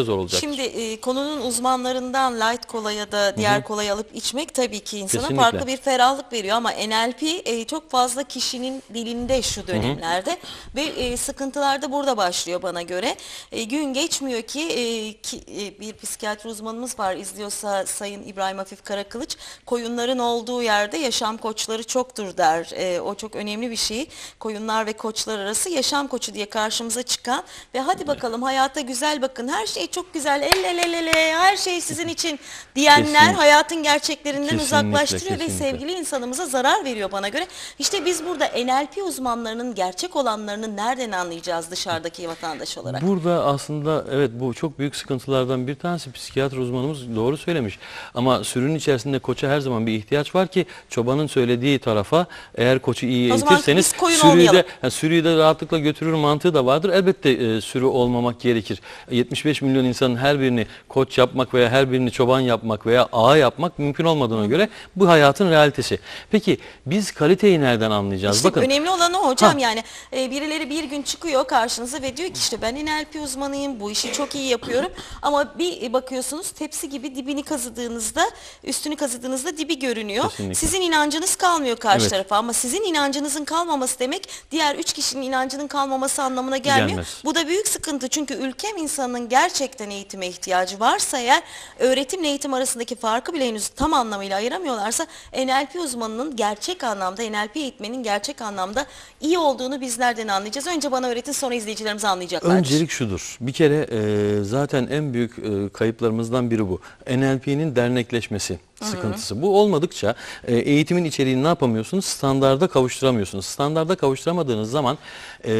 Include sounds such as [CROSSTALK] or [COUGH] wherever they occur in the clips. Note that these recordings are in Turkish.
zor olacak. Şimdi e, konunun uzmanlarından light kola ya da diğer kolayı alıp içmek tabii ki insana Kesinlikle. farklı bir ferahlık veriyor ama NLP e, çok fazla kişinin dilinde şu dönemlerde ve e, sıkıntılar da burada başlıyor bana göre. E, gün geçmiyor ki, e, ki e, bir psikiyatri uzmanımız var izliyorsa Sayın İbrahim Hafif Karakılıç koyunların olduğu yerde yaşam koçları çoktur der. E, o çok önemli bir şey. Koyunlar ve koçlar arası yaşam koçu diye karşımıza çıkan ve hadi bakalım hayata güzel bakın her şey çok güzel el el el el her şey sizin için diyenler Kesinlikle. hayatın gerçeklerinden Kesinlikle, uzaklaştırıyor ve kesinlikle. sevgili insanımıza zarar veriyor bana göre. İşte biz burada NLP uzmanlarının gerçek olanlarını nereden anlayacağız dışarıdaki vatandaş olarak? Burada aslında evet bu çok büyük sıkıntılardan bir tanesi psikiyatr uzmanımız doğru söylemiş. Ama sürünün içerisinde koça her zaman bir ihtiyaç var ki çobanın söylediği tarafa eğer koçu iyi eğitirseniz sürüyü de, yani sürüyü de rahatlıkla götürür mantığı da vardır. Elbette e, sürü olmamak gerekir. 75 milyon insanın her birini koç yapmak veya her birini çoban yapmak veya ağa yapmak mümkün olmadığına göre bu hayatın realitesi. Peki biz kaliteyi nereden anlayacağız? İşte Bakın önemli olan o hocam Ha. yani e, birileri bir gün çıkıyor karşınıza ve diyor ki işte ben NLP uzmanıyım bu işi çok iyi yapıyorum [LAUGHS] ama bir bakıyorsunuz tepsi gibi dibini kazıdığınızda üstünü kazıdığınızda dibi görünüyor. Kesinlikle. Sizin inancınız kalmıyor karşı Evet. tarafa ama sizin inancınızın kalmaması demek diğer üç kişinin inancının kalmaması anlamına gelmiyor. Gelmez. Bu da büyük sıkıntı çünkü ülkem insanının gerçekten eğitime ihtiyacı varsa eğer öğretimle eğitim arasındaki farkı bile henüz tam anlamıyla ayıramıyorlarsa NLP uzmanının gerçek anlamda NLP eğitmenin gerçek anlamda iyi olduğunu biz nereden anlayacağız? Önce bana öğretin sonra izleyicilerimiz anlayacaklar. Öncelik şudur. Bir kere e, zaten en büyük e, kayıplarımızdan biri bu. NLP'nin dernekleşmesi sıkıntısı. Bu olmadıkça e, eğitimin içeriğini ne yapamıyorsunuz? Standarda kavuşturamıyorsunuz. Standarda kavuşturamadığınız zaman e,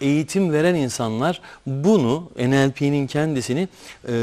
eğitim veren insanlar bunu NLP'nin kendisini e,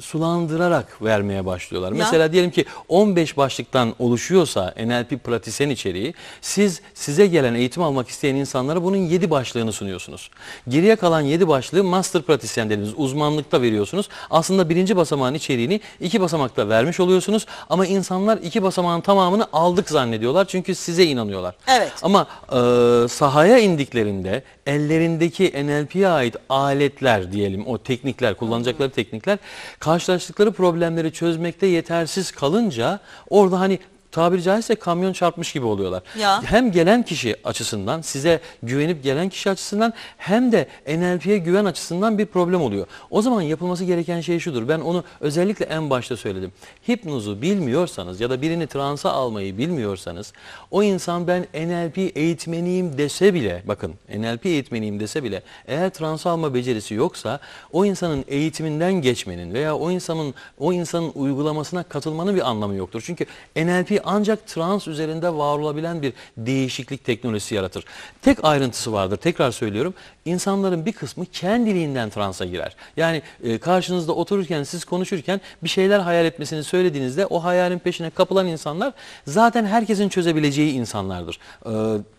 sulandırarak vermeye başlıyorlar. Ya. Mesela diyelim ki 15 başlıktan oluşuyorsa NLP pratisyen içeriği siz size gelen eğitim almak isteyen insanlara bunun 7 başlığını sunuyorsunuz. Geriye kalan 7 başlığı master pratisyen dediğimiz uzmanlıkta veriyorsunuz. Aslında birinci basamağın içeriğini iki basamakta vermiş oluyorsunuz ama insanlar iki basamağın tamamını aldık zannediyorlar çünkü size inanıyorlar. Evet. Ama e, sahaya indiklerinde ellerindeki NLP'ye ait aletler diyelim o teknikler kullanacakları teknikler karşılaştıkları problemleri çözmekte yetersiz kalınca orada hani tabiri caizse kamyon çarpmış gibi oluyorlar. Ya. Hem gelen kişi açısından size güvenip gelen kişi açısından hem de NLP'ye güven açısından bir problem oluyor. O zaman yapılması gereken şey şudur. Ben onu özellikle en başta söyledim. Hipnozu bilmiyorsanız ya da birini transa almayı bilmiyorsanız o insan ben NLP eğitmeniyim dese bile bakın NLP eğitmeniyim dese bile eğer trans alma becerisi yoksa o insanın eğitiminden geçmenin veya o insanın o insanın uygulamasına katılmanın bir anlamı yoktur. Çünkü NLP ancak trans üzerinde var olabilen bir değişiklik teknolojisi yaratır. Tek ayrıntısı vardır. Tekrar söylüyorum. İnsanların bir kısmı kendiliğinden transa girer. Yani e, karşınızda otururken siz konuşurken bir şeyler hayal etmesini söylediğinizde o hayalin peşine kapılan insanlar zaten herkesin çözebileceği insanlardır. E,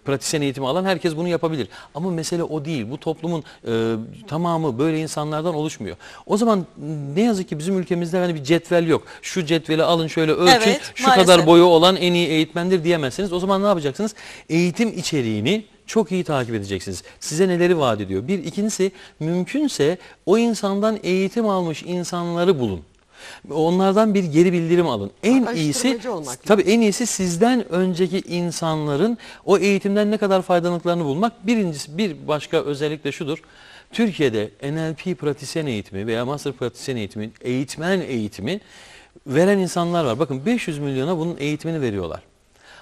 pratisyen eğitimi alan herkes bunu yapabilir. Ama mesele o değil. Bu toplumun e, tamamı böyle insanlardan oluşmuyor. O zaman ne yazık ki bizim ülkemizde hani bir cetvel yok. Şu cetveli alın şöyle ölçün. Evet, şu maalesef. kadar boyu olan en iyi eğitmendir diyemezsiniz. O zaman ne yapacaksınız? Eğitim içeriğini çok iyi takip edeceksiniz. Size neleri vaat ediyor? Bir, ikincisi mümkünse o insandan eğitim almış insanları bulun. Onlardan bir geri bildirim alın. En iyisi tabii en iyisi sizden önceki insanların o eğitimden ne kadar faydalandıklarını bulmak. Birincisi bir başka özellik de şudur. Türkiye'de NLP pratisyen eğitimi veya master pratisyen eğitimi, eğitmen eğitimi veren insanlar var. Bakın 500 milyona bunun eğitimini veriyorlar.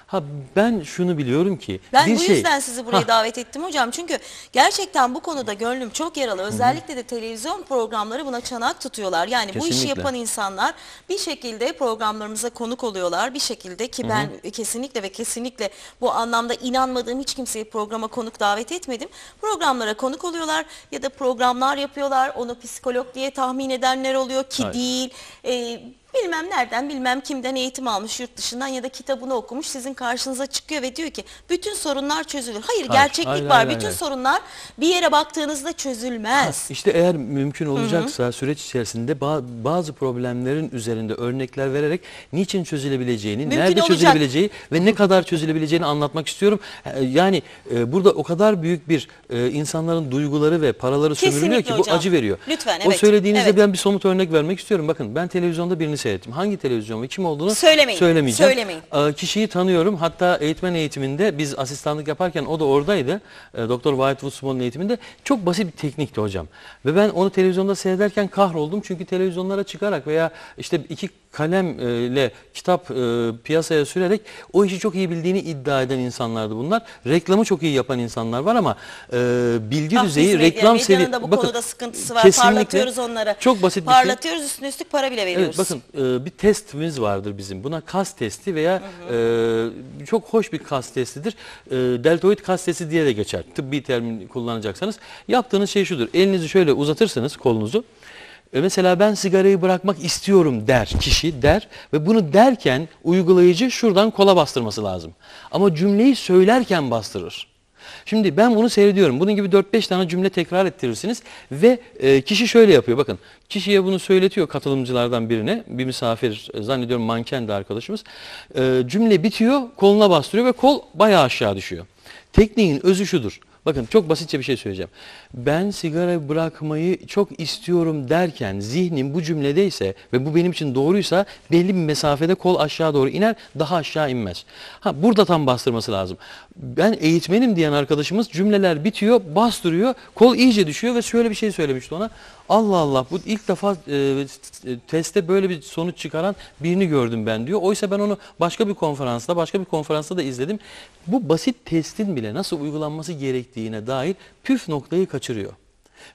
Ha ben şunu biliyorum ki Ben bir bu şey yüzden sizi buraya Ha, davet ettim hocam. Çünkü gerçekten bu konuda gönlüm çok yaralı. Özellikle de televizyon programları buna çanak tutuyorlar. Yani bu işi Kesinlikle. yapan insanlar bir şekilde programlarımıza konuk oluyorlar. Bir şekilde ki ben kesinlikle ve kesinlikle bu anlamda inanmadığım hiç kimseyi programa konuk davet etmedim. Programlara konuk oluyorlar ya da programlar yapıyorlar. Onu psikolog diye tahmin edenler oluyor ki Hayır. değil. Ee, bilmem nereden bilmem kimden eğitim almış yurt dışından ya da kitabını okumuş sizin karşınıza çıkıyor ve diyor ki bütün sorunlar çözülür. Hayır, gerçeklik hayır, var. hayır, bütün hayır. sorunlar bir yere baktığınızda çözülmez. İşte eğer mümkün olacaksa süreç içerisinde ba- bazı problemlerin üzerinde örnekler vererek niçin çözülebileceğini, Mümkün nerede olacak. çözülebileceği ve ne kadar çözülebileceğini anlatmak istiyorum. E, Yani e, burada o kadar büyük bir e, insanların duyguları ve paraları sömürülüyor Kesinlikle ki bu hocam. acı veriyor. Lütfen, O evet, söylediğinizde evet. ben bir somut örnek vermek istiyorum. Bakın ben televizyonda birini seyrettim. Hangi televizyon ve kim olduğunu Söylemeyin, söylemeyeceğim. söylemeyin. E, Kişiyi tanıyorum. Hatta eğitmen eğitiminde biz asistanlık yaparken o da oradaydı. E, Doktor Whitewood Small'ın eğitiminde. Çok basit bir teknikti hocam. Ve ben onu televizyonda seyrederken kahroldum. Çünkü televizyonlara çıkarak veya işte iki kalemle kitap e, piyasaya sürerek o işi çok iyi bildiğini iddia eden insanlardı bunlar. Reklamı çok iyi yapan insanlar var ama e, bilgi Ah, düzeyi medya- reklam sevi... bu Bakın, konuda sıkıntısı var. Parlatıyoruz onları. Çok basit bir şey. Parlatıyoruz üstüne üstlük para bile veriyoruz. Evet bakın e, bir testimiz vardır bizim. Buna kas testi veya e, çok hoş bir kas testidir. E, deltoid kas testi diye de geçer. Tıbbi terim kullanacaksanız. Yaptığınız şey şudur. Elinizi şöyle uzatırsınız kolunuzu. E, mesela ben sigarayı bırakmak istiyorum der kişi der ve bunu derken uygulayıcı şuradan kola bastırması lazım. Ama cümleyi söylerken bastırır. Şimdi ben bunu seyrediyorum. Bunun gibi 4-5 tane cümle tekrar ettirirsiniz ve e, kişi şöyle yapıyor. Bakın kişiye bunu söyletiyor katılımcılardan birine. Bir misafir e, zannediyorum manken de arkadaşımız. E, cümle bitiyor koluna bastırıyor ve kol bayağı aşağı düşüyor. Tekniğin özü şudur. Bakın çok basitçe bir şey söyleyeceğim. Ben sigara bırakmayı çok istiyorum derken zihnim bu cümledeyse ve bu benim için doğruysa belli bir mesafede kol aşağı doğru iner daha aşağı inmez. Ha burada tam bastırması lazım. Ben eğitmenim diyen arkadaşımız cümleler bitiyor bastırıyor kol iyice düşüyor ve şöyle bir şey söylemişti ona. Allah Allah bu ilk defa e, testte böyle bir sonuç çıkaran birini gördüm ben diyor. Oysa ben onu başka bir konferansta başka bir konferansta da izledim. Bu basit testin bile nasıl uygulanması gerektiğine dair püf noktayı kaçırıyor.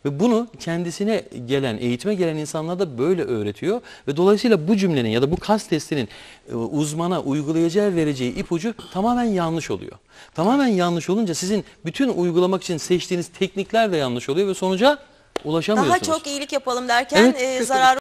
Ve bunu kendisine gelen, eğitime gelen insanlar da böyle öğretiyor. Ve dolayısıyla bu cümlenin ya da bu kas testinin e, uzmana uygulayacağı vereceği ipucu tamamen yanlış oluyor. Tamamen yanlış olunca sizin bütün uygulamak için seçtiğiniz teknikler de yanlış oluyor ve sonuca ulaşamıyorsunuz. Daha çok iyilik yapalım derken Evet, e, kötü. zararı